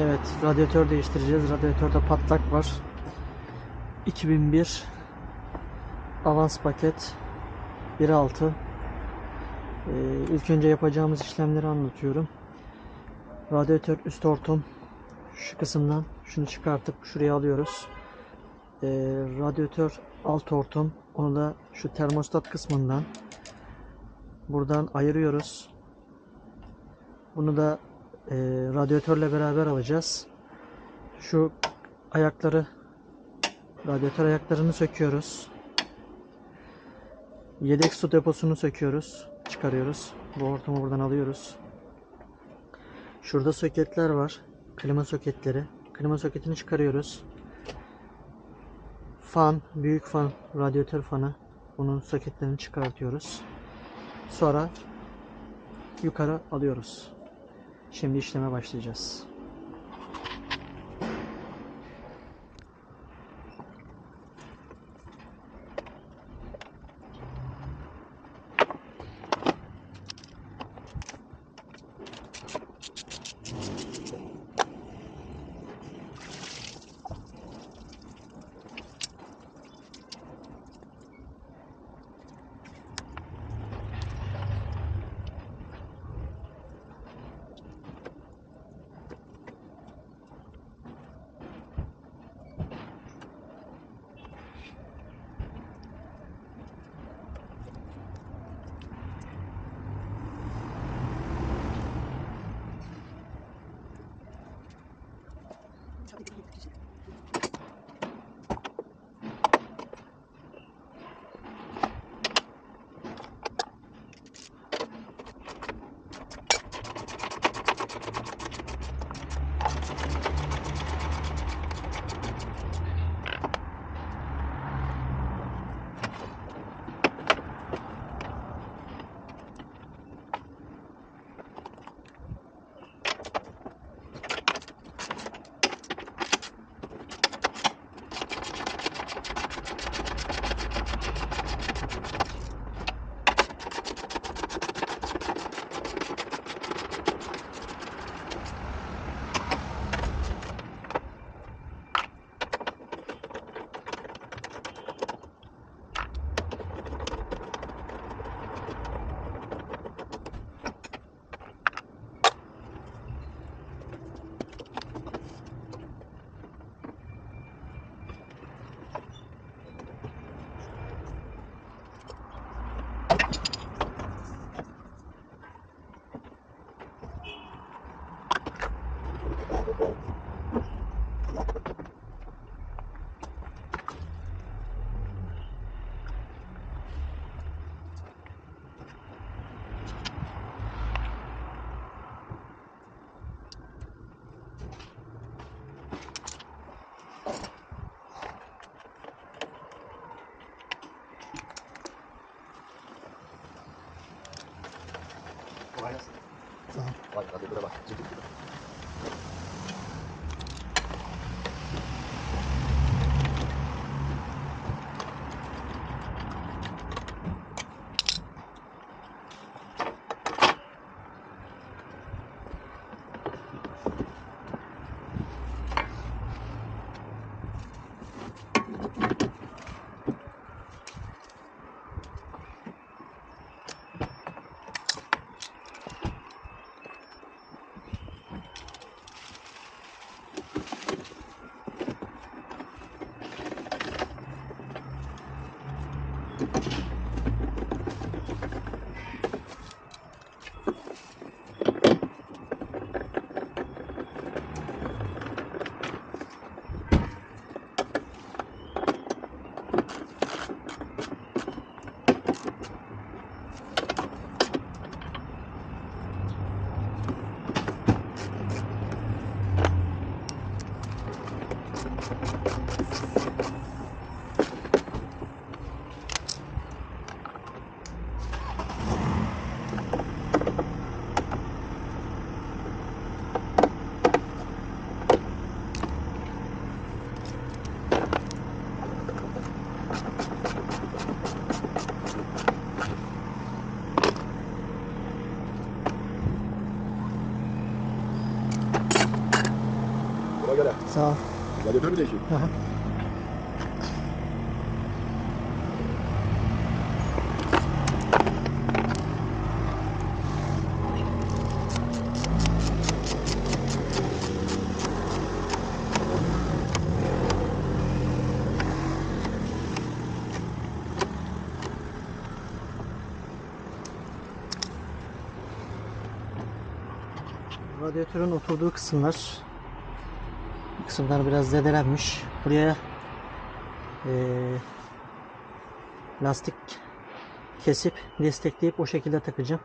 Evet, radyatör değiştireceğiz. Radyatörde patlak var. 2001 avans paket 1.6 ee, ilk önce yapacağımız işlemleri anlatıyorum. Radyatör üst hortum şu kısımdan şunu çıkartıp şuraya alıyoruz. Ee, radyatör alt hortum onu da şu termostat kısmından buradan ayırıyoruz. Bunu da e, radyatörle beraber alacağız. Şu ayakları radyatör ayaklarını söküyoruz. Yedek su deposunu söküyoruz. Çıkarıyoruz. Bu hortumu buradan alıyoruz. Şurada soketler var. Klima soketleri. Klima soketini çıkarıyoruz. Fan, büyük fan, radyatör fanı. Bunun soketlerini çıkartıyoruz. Sonra yukarı alıyoruz. Şimdi işleme başlayacağız. Hı hı. Radyatörün oturduğu kısımlar kısımlar biraz zedelenmiş. Buraya eee, lastik kesip destekleyip o şekilde takacağım.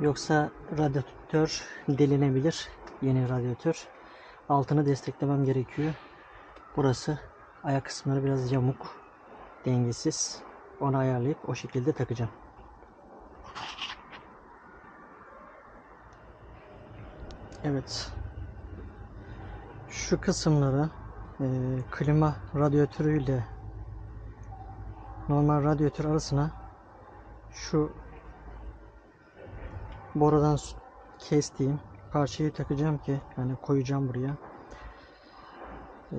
Yoksa radyatör delinebilir. Yeni radyatör. Altını desteklemem gerekiyor. Burası ayak kısımları biraz yamuk, dengesiz. Onu ayarlayıp o şekilde takacağım. Evet. Şu kısımları e, klima radyatörüyle normal radyatör arasına şu borudan kestiğim parçayı takacağım ki yani koyacağım buraya. E,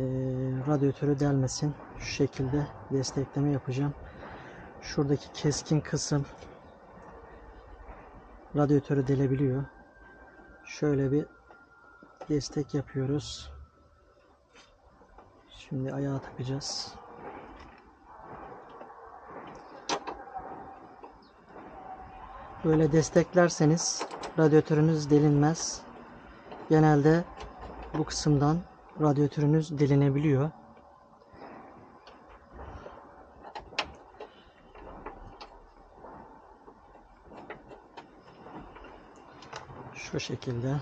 radyatörü delmesin. Şu şekilde destekleme yapacağım. Şuradaki keskin kısım radyatörü delebiliyor. Şöyle bir destek yapıyoruz. Şimdi ayağa takacağız. Böyle desteklerseniz radyatörünüz delinmez. Genelde bu kısımdan radyatörünüz delinebiliyor. Şu şekilde.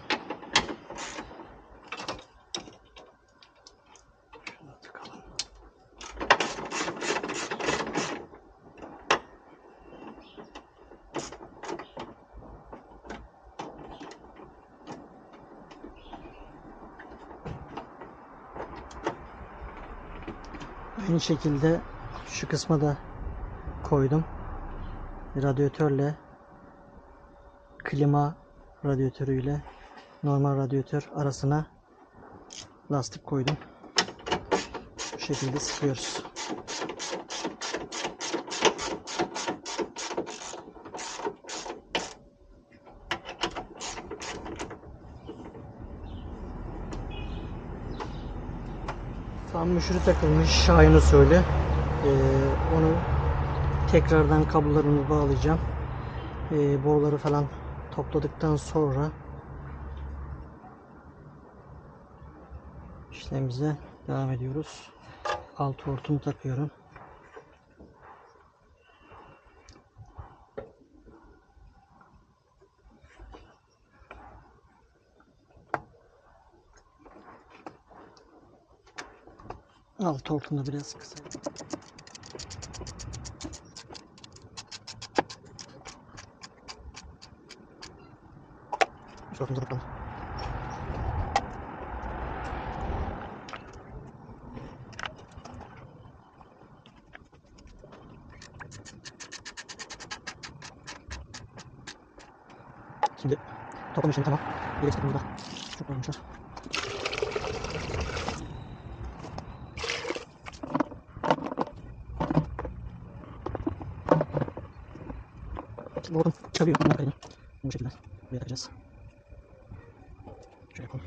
Aynı şekilde şu kısma da koydum. Radyatörle klima radyatörüyle normal radyatör arasına lastik koydum. Bu şekilde sıkıyoruz. Tam müşürü takılmış Şahin usulü. Ee, onu tekrardan kablolarını bağlayacağım. Ee, boruları falan topladıktan sonra işlemimize devam ediyoruz. Alt hortumu takıyorum. Da biraz kısa. Hortumu da bakalım. Şimdi toplama işlemi tamam. Yedek takımı da çok koymuşlar. Oradan çalıyor. Bundan kaydı. Bu şekilde buraya takacağız. Şöyle yapalım.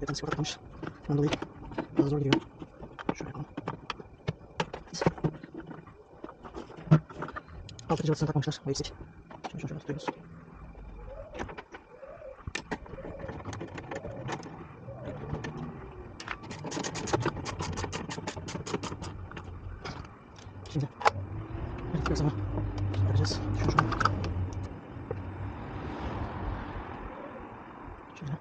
Yakın sigara takılmış. Ondan dolayı biraz zor gidiyor. Şöyle yapalım. Altı cıvatısına takmamışlar. O eksik. Şimdi şunu şöyle tutuyoruz. Şimdi evet, biraz ama bakacağız. Şunu şunu. Şöyle.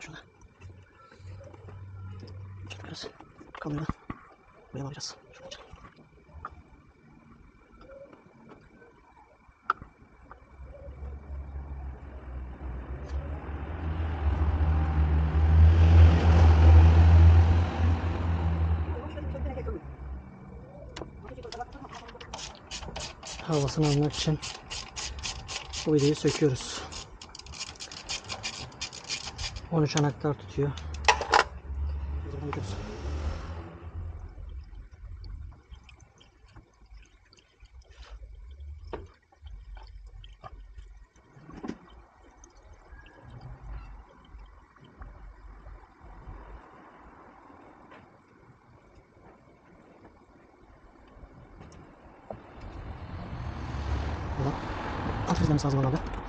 Şöyle. Şöyle biraz kamera buraya bakacağız. Şunu açalım. Havasını almak için bu videoyu söküyoruz. 13 anahtar tutuyor. Buradan gidiyoruz. Buradan antifrizlemesi lazım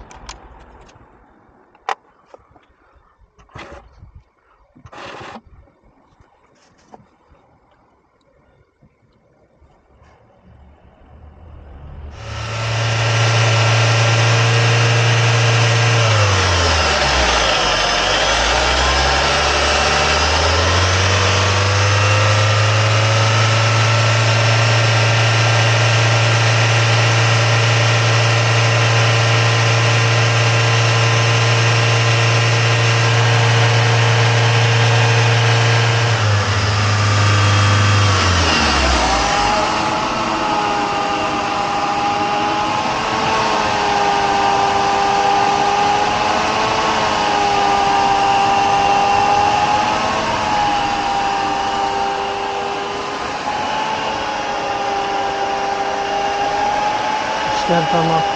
come on.